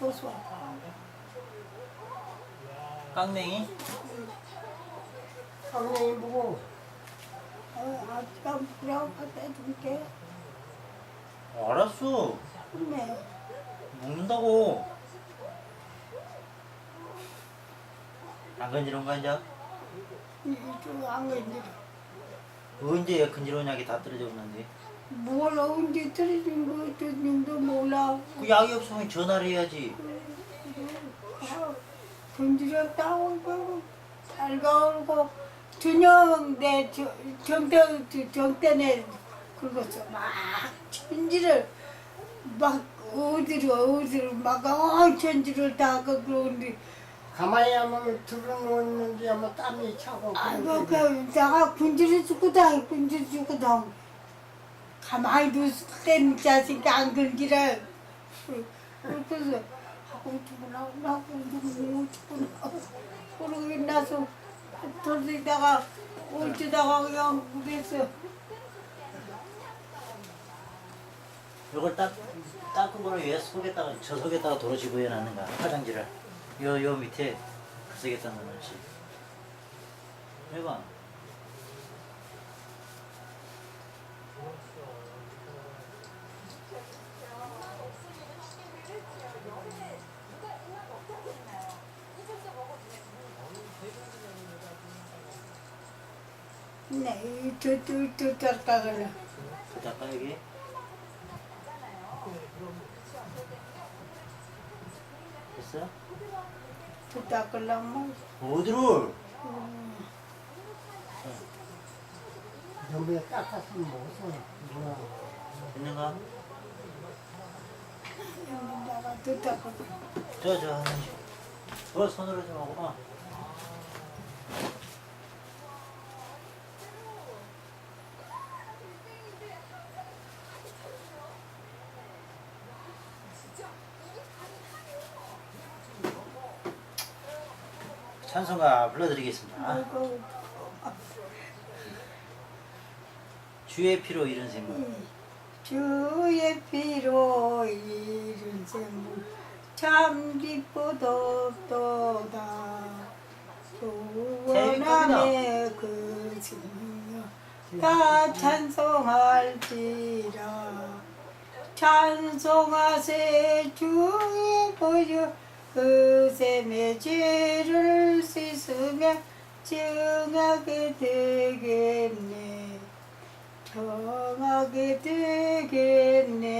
묻혀서 깡냉이? 강냉이 보고 어, 아까 뭐라고 갖다 줄게 알았어. 네 먹는다고. 안 건지러운가 이제? 이쪽 안 건드려 언제 건지러운 약이 다 떨어져 없는데? 뭘 언제 떨어진 거 어쩌는지도 몰라. 그 약이 없으면 전화를 해야지. 건드렸다고 그러고 달가오고 저녁 내 저- 정대 정대내 긁었어 막 천지를 막 어디로 어디로 막 어, 천지를 다 그러는데. 가만히 하면 들어놓는지 하면 땀이 차고 아이고 그 내가 군지를 주고 다 군지를 주고 다 가만히 둔 자식이 안 걸기래 그래서 하고 죽으나 누구 죽으나 그러고 나서 돌리다가 어쩌다가 그냥 그랬어 이걸 딱 닦은 거를 왜 속에다가 저 속에다가 도로 집어해 놨는가? 화장지를 요 요 밑에 그 속에다 넣어놓지. 해봐. 네, 그 닦아. 됐어? 깎았으면 먹었어 뭐야 됐는가? 더 닦아 저저 어 손으로 좀 하고. 어. 찬송가 불러드리겠습니다. 주의 피로 이룬 생물. 주의 피로 이룬 생물. 참 기쁘도도다. 구원함의 그 증명 다 찬송할지라. 찬송하세 주의 보여 그 셈의 죄를 씻으며 증하게 되겠네 정하게 되겠네.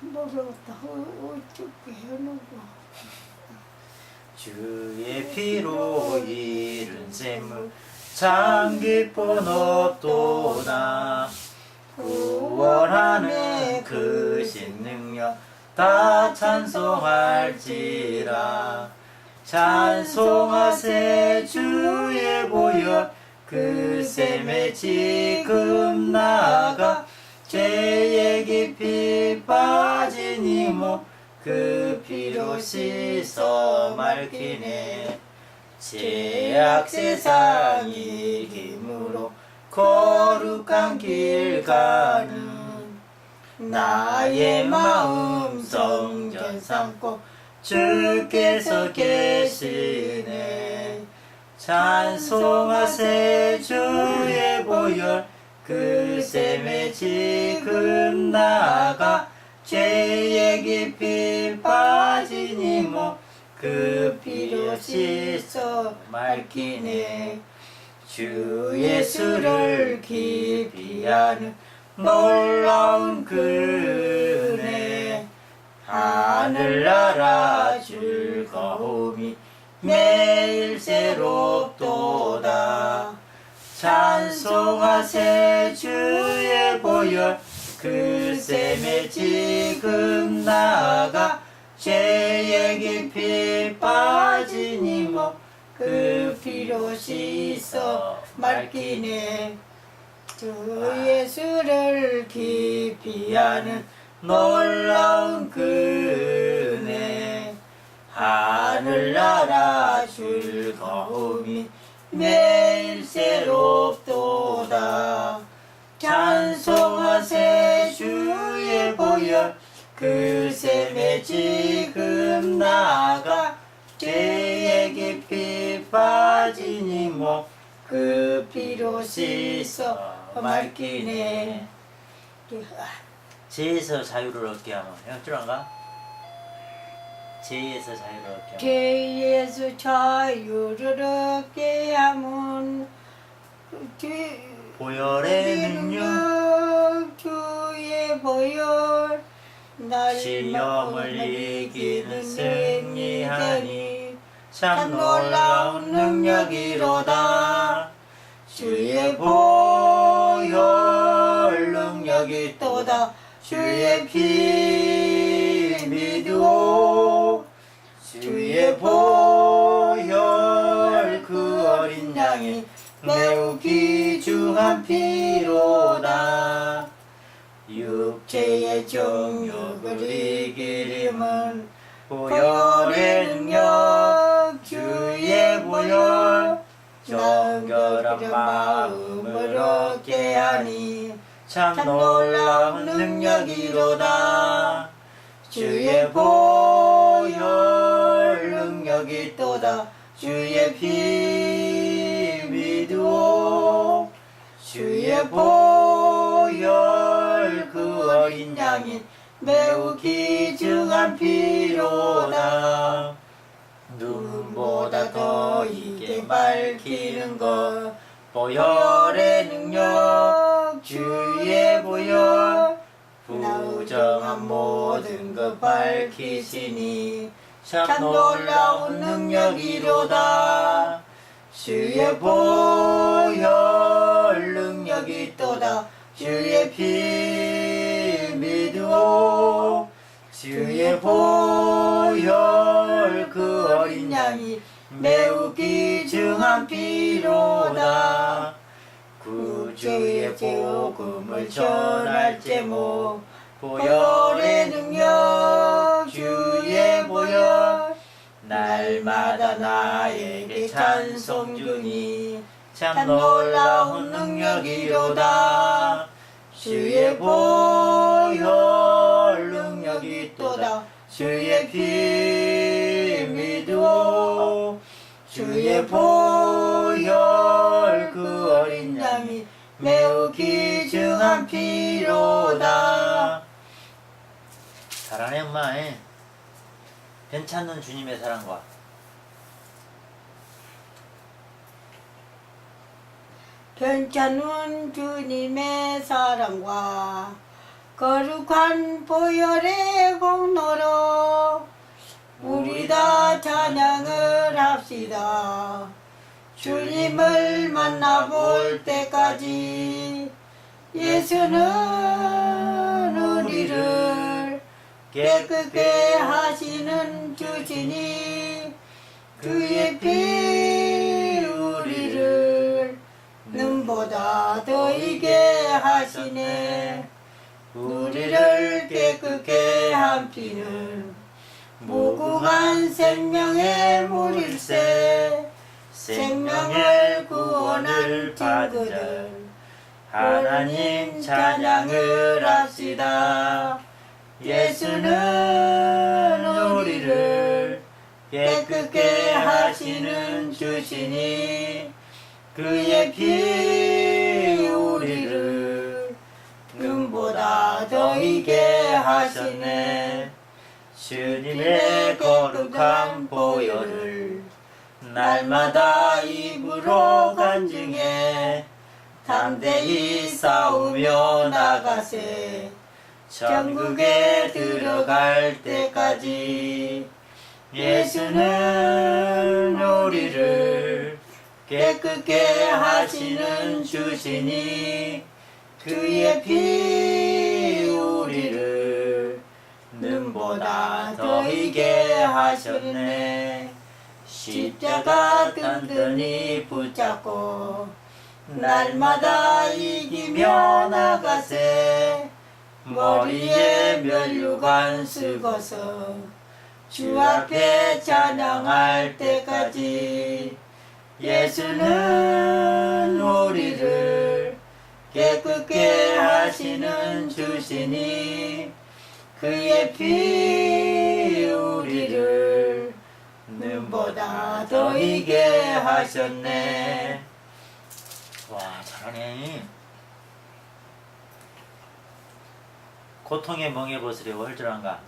모르겠다. 어, 어떻게 해놓고. 주의 피로 이룬 샘물 참 기쁜 없도다 구원하는 그 신 능력 다 찬송할지라. 찬송하세 주의 보혈. 그 샘에 지금 나가 죄의 깊이 빠진 이모. 그 피로 씻어 맑히네. 죄악 세상이 힘으로 거룩한 길 가는 나의 마음 성전 삼고 주께서 계시네. 찬송하세 주의 보혈. 그 셈에 지금 나가 죄의 깊이 빠진 이모. 그 피로 씻어 맑히네. 주 예수를 아는 놀라운 그네 하늘나라 즐거움이 매일 새롭도다. 찬송하세 주의 보혈 그 셈에 지금 나가 죄의 깊이 빠진 이모 그 피로 씻어 맑히네 주 예수를 아는 놀라운 그네. 하늘나라 즐거움이 매일 새롭도다. 찬송하세 주의 보혈. 지금 나가 죄에 깊이 빠지니 뭐그 피로 씻어 맑기네. 죄에서 자유를 얻게 하면 형 줄안가? 죄에서 자유를 얻게 하면 죄에서 자유를 얻게 하면 죄 보혈의 능력 주의 보혈. 날 시험을 이기는 승리하니 참참 놀라운 능력이로다. 주의 보혈 능력이 또다. 주의 피 믿고 주의 보혈 그 어린 양이 매우 귀중한 피로다. 육체의 정욕을 이기림은 보혈의 능력 주의 보혈 정결한 마음을 얻게 하니 참 놀라운 능력이로다. 주의 보혈 능력이 또다. 주의 피 믿고 주의 보혈 그 어린 양이 매우 귀중한 피로다. 눈보다 더 이게 밝히는 것. 보혈의 능력 주의 보혈 부정한 모든 것 밝히시니 참 놀라운 능력이로다. 주의 보혈 능력이 또다. 주의 피 믿고 주의 보혈 그 어린 양이 매우 귀중한 피로다 구주의 복음을 전할 제목 보혈의 능력 주의 보혈. 날마다 나에게 찬송 주니 참 놀라운 능력이로다. 주의 보혈 능력이 또다. 주의 피 믿고 주의 보혈 그 어린 매우 귀중한 피로다. 잘하네 엄마. 괜찮는 주님의 사랑과. 괜찮은 주님의 사랑과 거룩한 보혈의 공로로 우리 다 찬양을 합시다. 주님을 만나볼 때까지 예수는 우리를 깨끗게 하시는 주시니 그의 피 우리를 눈보다 더 이게 하시네. 우리를 깨끗게 한 피는 무궁한 생명의 물일세 생명을 구원할 친구들. 하나님 찬양을 합시다. 예수는 우리를 깨끗게 하시는 주시니 그의 피 우리를 눈보다 더 이게 하셨네. 주님의 거룩한 보혈을 날마다 입으로 간증해. 담대히 싸우며 나가세. 전국에 들어갈 때까지 예수는 우리를 깨끗게 하시는 주시니 그의 피 우리를 눈보다 더 이게 하셨네 십자가 든든히 붙잡고 날마다 이기며 나가세 머리에 면류관 쓰고서 주 앞에 찬양할 때까지 예수는 우리를 깨끗게 하시는 주시니 그의 피 기쁨보다 더 이게 하셨네. 와 잘하네. 멍에 벗으려고 할줄 안가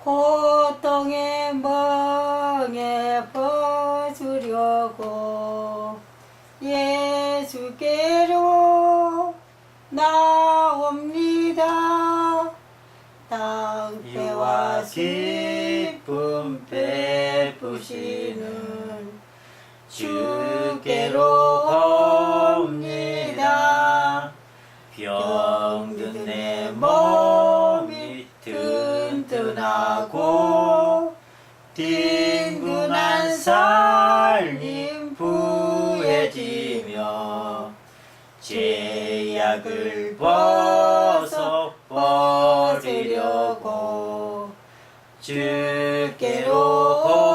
고통의 멍에 벗으려고 예수께로 나옵니다. 땅배와 기쁨 베푸시는 주께로 옵니다. 병든 내 몸이 튼튼하고 빈곤한 살림 부해지며 죄악을 벗어 버리려고 주께로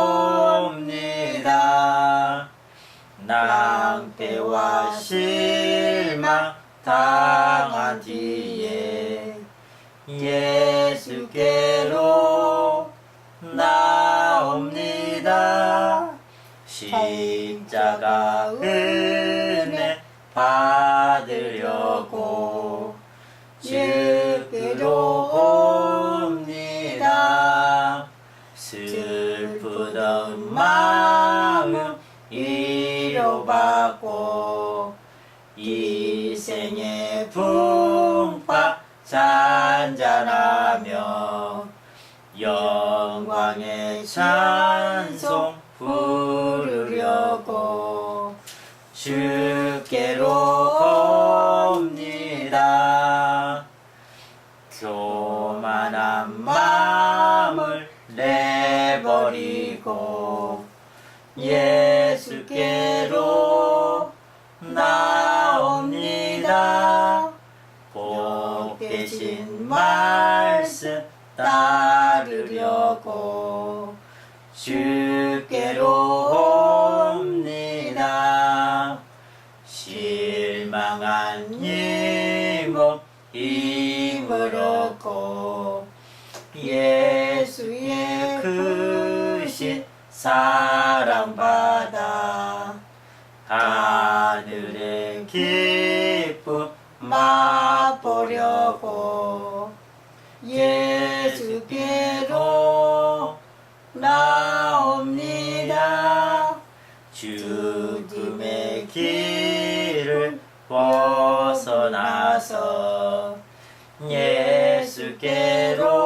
낭패와 실망 당한 뒤에 예수께로 나옵니다. 십자가 은 받고 이 생의 풍파 잔잔하며 영광의 찬송 부르려고 주께로 말씀 따르려고 주께로 옵니다. 실망한 이몸 힘을 얻고 예수의 크신 사랑받아 하늘의 기쁨 맛보려고 예수께로 나옵니다. 죽음의 길을 벗어나서 예수께로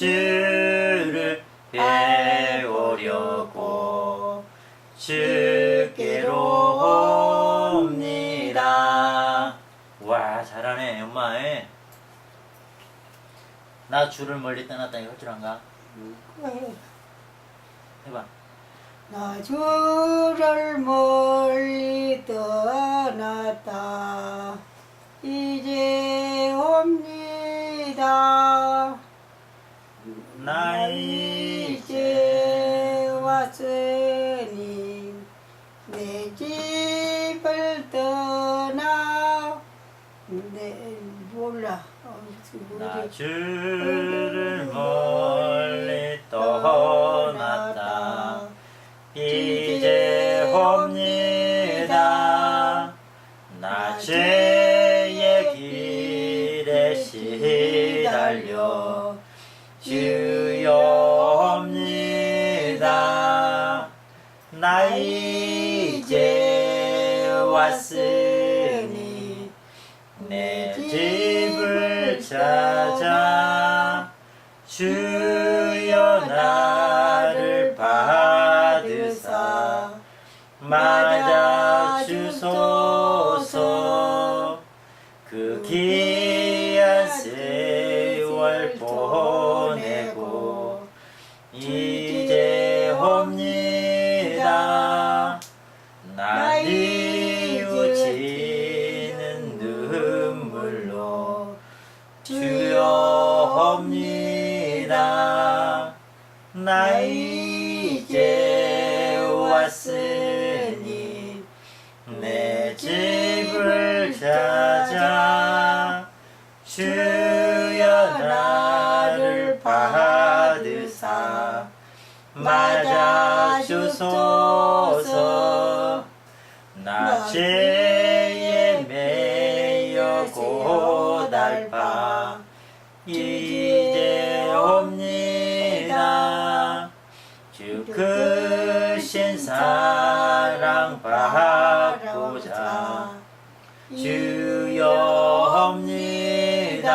주를 배우려고 주께로 옵니다. 와 잘하네 엄마 나 주를 멀리 떠났다니 할줄 안가? 해봐. 나 주를 멀리 떠났다. 이제 옵니다 나 이제 왔으니 내 집을 떠나. 내 몰라. 어, 나 주를 멀리 떠났다. 이제 옵니다. 나 죄의 길에 시달려 주 주 늦게 왔으니 내 집을 찾아 주여 나를 받으사 맞아주소서 나 집. 사랑 받고자. 주여 옵니다.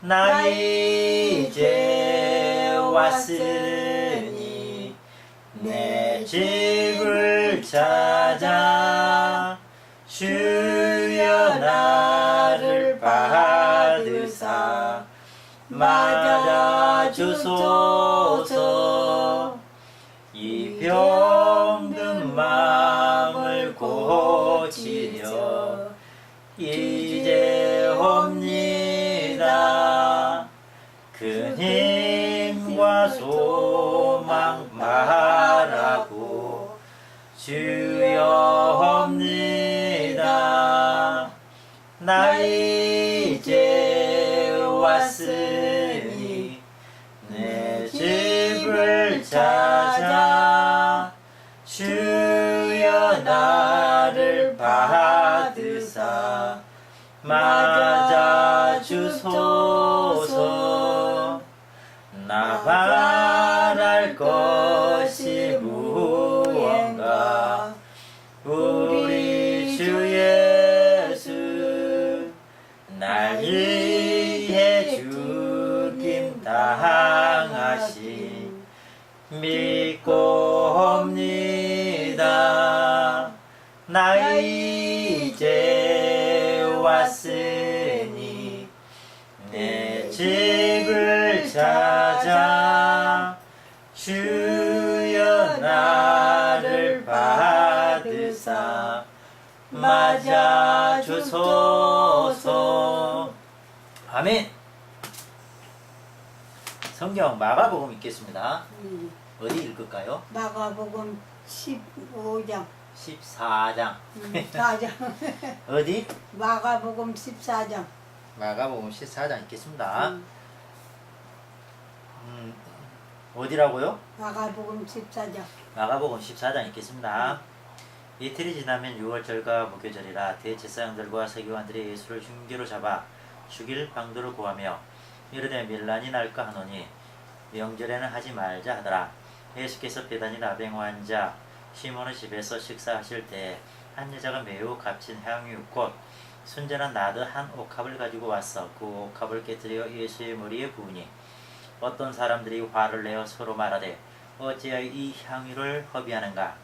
나 이제 왔으니 내 집을 찾아 주여 나를 받으사 맞아 주소서. 이병 주여 옵니다. 나 이제 왔으니 내 집을 찾아 주여 나를 받으사 맞아 주소 주소서 아멘 성경 마가복음 읽겠습니다 음, 어디 읽을까요? 마가복음 15장, 14장 음, 4장. 어디? 마가복음 14장. 마가복음 14장 읽겠습니다 음, 음, 어디라고요? 마가복음 14장. 마가복음 14장 읽겠습니다. 이틀이 지나면 6월절과 무교절이라 대제사장들과 서기관들이 예수를 흉기로 잡아 죽일 방도를 구하며 이르되 밀란이 날까 하노니 명절에는 하지 말자 하더라. 예수께서 베다니 나병 환자 시몬의 집에서 식사하실 때한 여자가 매우 값진 향유 곧 순전한 나드 한 옥합을 가지고 왔어. 그 옥합을 깨뜨려 예수의 머리에 부으니 어떤 사람들이 화를 내어 서로 말하되 어찌하여 이 향유를 허비하는가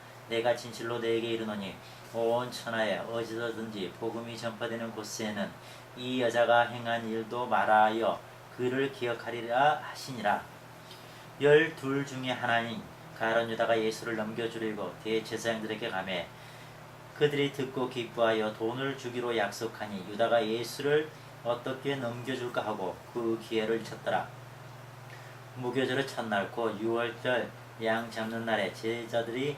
내가 진실로 너에게 이르노니 온 천하에 어디서든지 복음이 전파되는 곳에는 이 여자가 행한 일도 말하여 그를 기억하리라 하시니라. 열둘 중에 하나인 가론 유다가 예수를 넘겨주려고 대제사장들에게 가매 그들이 듣고 기뻐하여 돈을 주기로 약속하니 유다가 예수를 어떻게 넘겨줄까 하고 그 기회를 쳤더라. 무교절의 첫날 곧 6월절 양 잡는 날에 제자들이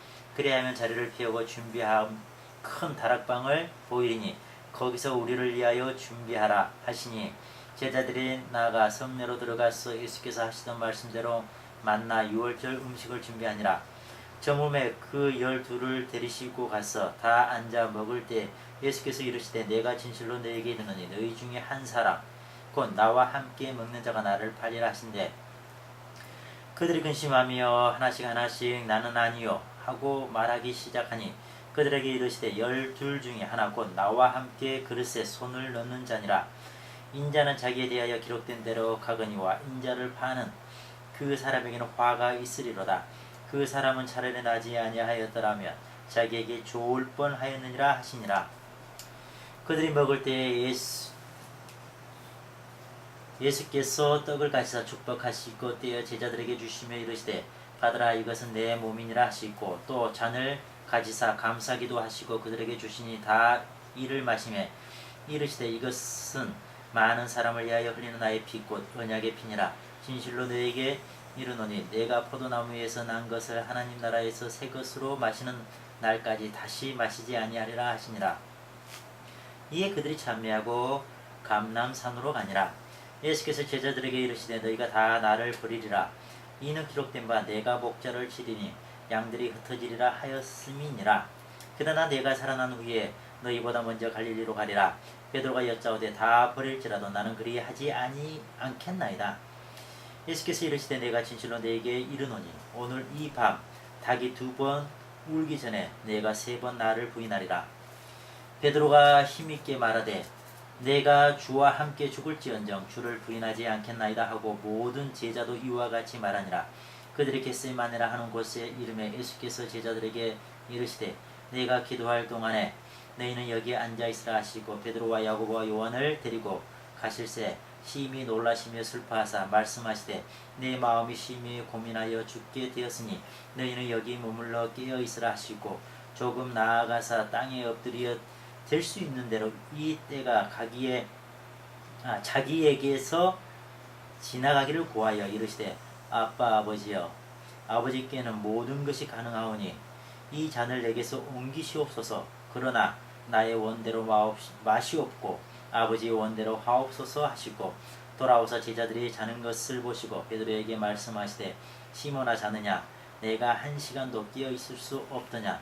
그리하면 자리를 피우고 준비한 큰 다락방을 보이리니 거기서 우리를 위하여 준비하라 하시니 제자들이 나가 성내로 들어가서 예수께서 하시던 말씀대로 만나 6월절 음식을 준비하니라. 저물매 그 열둘을 데리시고 가서 다 앉아 먹을 때 예수께서 이르시되 내가 진실로 너에게 이르노니 너희 중에 한 사람 곧 나와 함께 먹는 자가 나를 팔리라 하신대. 그들이 근심하며 하나씩 하나씩 나는 아니요 하고 말하기 시작하니 그들에게 이르시되 열둘 중에 하나 곧 나와 함께 그릇에 손을 넣는 자니라. 인자는 자기에 대하여 기록된 대로 가거니와 인자를 파는 그 사람에게는 화가 있으리로다. 그 사람은 차라리 나지 아니하였더라면 자기에게 좋을 뻔하였느니라 하시니라. 그들이 먹을 때에 예수 예수께서 떡을 가시사 축복하시고 떼어 제자들에게 주시며 이르시되 받으라. 이것은 내 몸이니라 하시고 또 잔을 가지사 감사기도 하시고 그들에게 주시니 다 이를 마시매 이르시되 이것은 많은 사람을 위하여 흘리는 나의 피곧 언약의 피니라. 진실로 너에게 이르노니 내가 포도나무에서 난 것을 하나님 나라에서 새 것으로 마시는 날까지 다시 마시지 아니하리라 하시니라. 이에 그들이 참매하고 감남산으로 가니라. 예수께서 제자들에게 이르시되 너희가 다 나를 버리리라 이는 기록된 바 내가 목자를 치리니 양들이 흩어지리라 하였음이니라. 그러나 내가 살아난 후에 너희보다 먼저 갈릴리로 가리라. 베드로가 여짜오되 다 버릴지라도 나는 그리 하지 아니 않겠나이다. 예수께서 이르시되 내가 진실로 너에게 이르노니 오늘 이 밤 닭이 두 번 울기 전에 내가 세 번 나를 부인하리라. 베드로가 힘있게 말하되 내가 주와 함께 죽을지언정 주를 부인하지 않겠나이다 하고 모든 제자도 이와 같이 말하니라. 그들이 겟세마네라 하는 곳에 이름에 예수께서 제자들에게 이르시되 내가 기도할 동안에 너희는 여기에 앉아 있으라 하시고 베드로와 야고보와 요한을 데리고 가실새 심히 놀라시며 슬퍼하사 말씀하시되 내 마음이 심히 고민하여 죽게 되었으니 너희는 여기 머물러 깨어 있으라 하시고 조금 나아가사 땅에 엎드려 될 수 있는 대로 이 때가 가기에 아, 자기에게서 지나가기를 구하여 이르시되 아빠 아버지여 아버지께는 모든 것이 가능하오니 이 잔을 내게서 옮기시옵소서. 그러나 나의 원대로 마시옵고 아버지의 원대로 하옵소서 하시고 돌아오사 제자들이 자는 것을 보시고 베드로에게 말씀하시되 시몬아 자느냐? 내가 한 시간도 깨어 있을 수 없더냐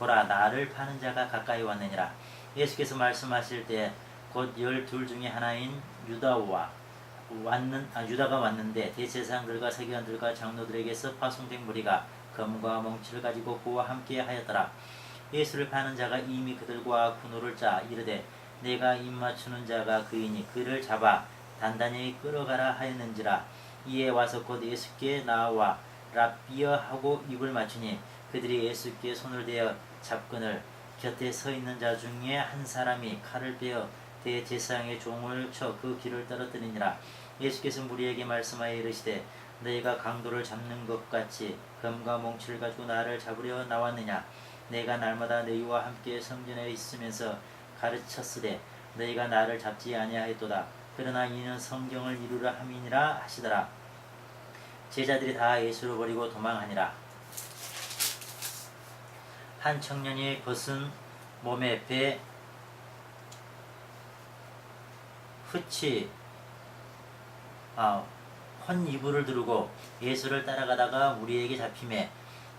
보라 나를 파는 자가 가까이 왔느니라. 예수께서 말씀하실 때곧 열둘 중에 하나인 유다와 왔는 아, 유다가 왔는데 대제사장들과 세계관들과 장로들에게서 파송된 무리가 검과 몽치를 가지고 그와 함께 하였더라. 예수를 파는 자가 이미 그들과 군호를 짜 이르되 내가 입맞추는 자가 그이니 그를 잡아 단단히 끌어가라 하였는지라. 이에 와서 곧 예수께 나와 랍비어 하고 입을 맞추니 그들이 예수께 손을 대어 잡근을 곁에 서 있는 자 중에 한 사람이 칼을 빼어 대제사장의 종을 쳐 그 귀를 떨어뜨리니라. 예수께서 무리에게 말씀하여 이르시되 너희가 강도를 잡는 것 같이 검과 몽치를 가지고 나를 잡으려 나왔느냐? 내가 날마다 너희와 함께 성전에 있으면서 가르쳤으되 너희가 나를 잡지 아니하였도다. 그러나 이는 성경을 이루려 함이니라 하시더라. 제자들이 다 예수를 버리고 도망하니라 한 청년이 벗은 몸에 배 흩이 아, 헌이불을 두르고 예수를 따라가다가 무리에게 잡힘에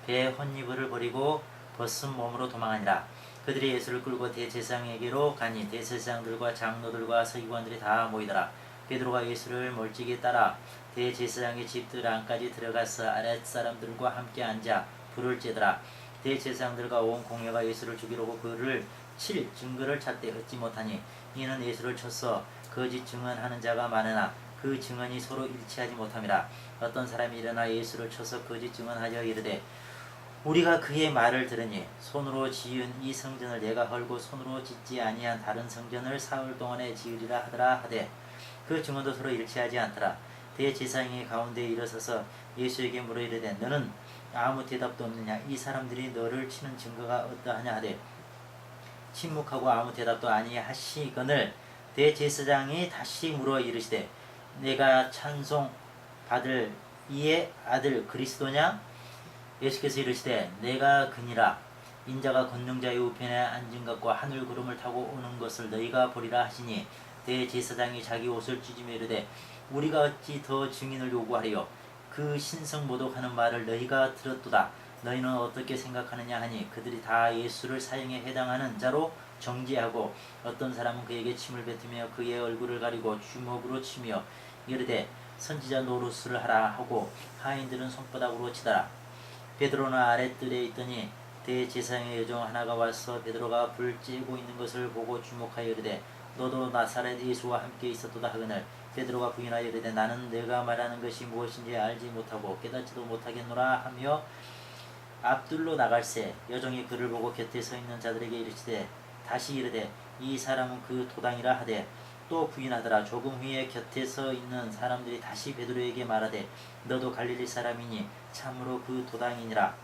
배 헌이불을 버리고 벗은 몸으로 도망하니라. 그들이 예수를 끌고 대제사장에게로 가니 대제사장들과 장로들과 서기관들이 다 모이더라. 베드로가 예수를 멀찍이 따라 대제사장의 집들 안까지 들어가서 아랫사람들과 함께 앉아 불을 쬐더라 대제사장들과 온 공회가 예수를 죽이려고 그를 칠 증거를 찾되 얻지 못하니 이는 예수를 쳐서 거짓 증언하는 자가 많으나 그 증언이 서로 일치하지 못함이라. 어떤 사람이 일어나 예수를 쳐서 거짓 증언하여 이르되 우리가 그의 말을 들으니 손으로 지은 이 성전을 내가 헐고 손으로 짓지 아니한 다른 성전을 사흘 동안에 지으리라 하더라 하되 그 증언도 서로 일치하지 않더라. 대제사장이 가운데 일어서서 예수에게 물어 이르되 너는 아무 대답도 없느냐? 이 사람들이 너를 치는 증거가 어떠하냐? 하되 침묵하고 아무 대답도 아니하시거늘 대제사장이 다시 물어 이르시되 내가 찬송 받을 이의 아들 그리스도냐? 예수께서 이르시되 내가 그니라. 인자가 권능자의 우편에 앉은 것과 하늘 구름을 타고 오는 것을 너희가 보리라 하시니 대제사장이 자기 옷을 찢으며 이르되 우리가 어찌 더 증인을 요구하리요 그 신성 모독하는 말을 너희가 들었도다. 너희는 어떻게 생각하느냐 하니 그들이 다 예수를 사형에 해당하는 자로 정죄하고 어떤 사람은 그에게 침을 뱉으며 그의 얼굴을 가리고 주먹으로 치며 이르되 선지자 노릇을 하라 하고 하인들은 손바닥으로 치더라. 베드로는 아랫뜰에 있더니 대제사장의 여종 하나가 와서 베드로가 불 쬐고 있는 것을 보고 주목하여 이르되 너도 나사렛 예수와 함께 있었도다 하거늘 베드로가 부인하여 이르되 나는 내가 말하는 것이 무엇인지 알지 못하고 깨닫지도 못하겠노라 하며 앞둘로 나갈새 여종이 그를 보고 곁에 서 있는 자들에게 이르시되 다시 이르되 이 사람은 그 도당이라 하되 또 부인하더라. 조금 후에 곁에 서 있는 사람들이 다시 베드로에게 말하되 너도 갈릴리 사람이니 참으로 그 도당이니라.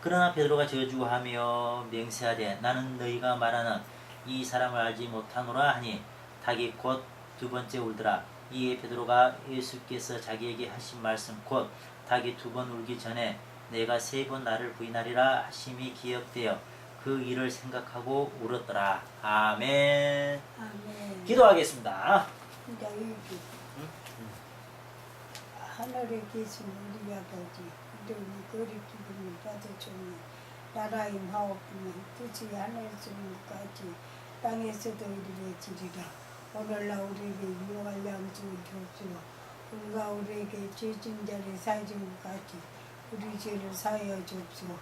그러나 베드로가 저주하며 맹세하되 나는 너희가 말하는 이 사람을 알지 못하노라 하니 닭이 곧 두 번째 울더라. 이에 베드로가 예수께서 자기에게 하신 말씀 곧 닭이 두 번 울기 전에 내가 세 번 나를 부인하리라 하심이 기억되어 그 일을 생각하고 울었더라. 아멘. 아멘. 기도하겠습니다. 이제 여기 하늘에 계신 우리 아버지 이름이 거리기름을 받아주니 나라의 마옵이면 뜻이 하늘에서 까지 땅에서도 이루어지리라 오늘날 우리에게 유할 양식을 주옵시고 우리가 우리에게 죄진 자를 것 같이 우리 죄를 사하여 주옵시고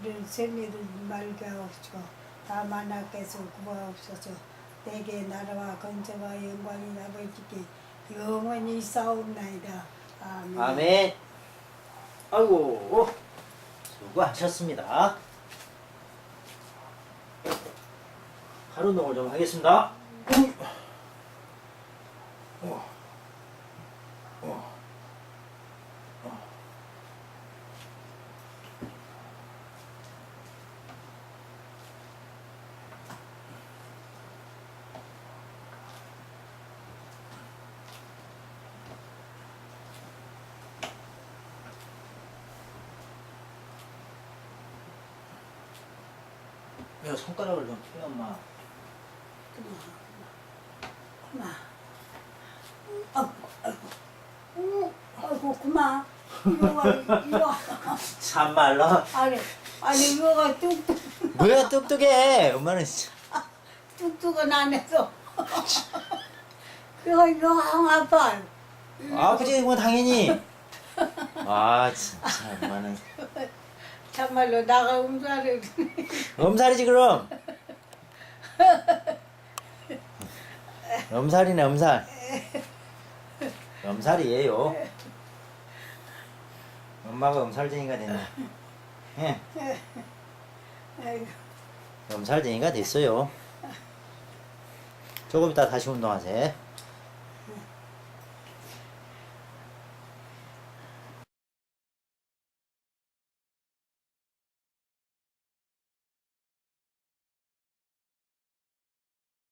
우리를 세미를 말게 하옵시고 다만 하께서 구하옵소서. 내게 나라와 건설와 영광이 아버지께 영원히 싸움나이다. 아멘. 아멘. 아이고 수고하셨습니다. 하루 운동을 좀 하겠습니다 야 손가락을 좀 펴, 엄마 그만. 아이고, 아이고. 어, 아이 고, 그만. 이거가, 이거, 참말로? 아니, 아니, 이거가 뚝뚝, 뭐야 똑똑해? 엄마는 진짜. 뚝뚝은 안 해서. 이거, 이거 항 아파. 아버지 뭐 당연히. 아 진짜 엄마는. 참말로 나가 음사를. 엄살이지 그럼. 엄살이네 엄살. 엄살이에요 엄마가 엄살쟁이가 됐네. 예. 아이고, 엄살쟁이가 됐어요. 조금 이따 다시 운동하세요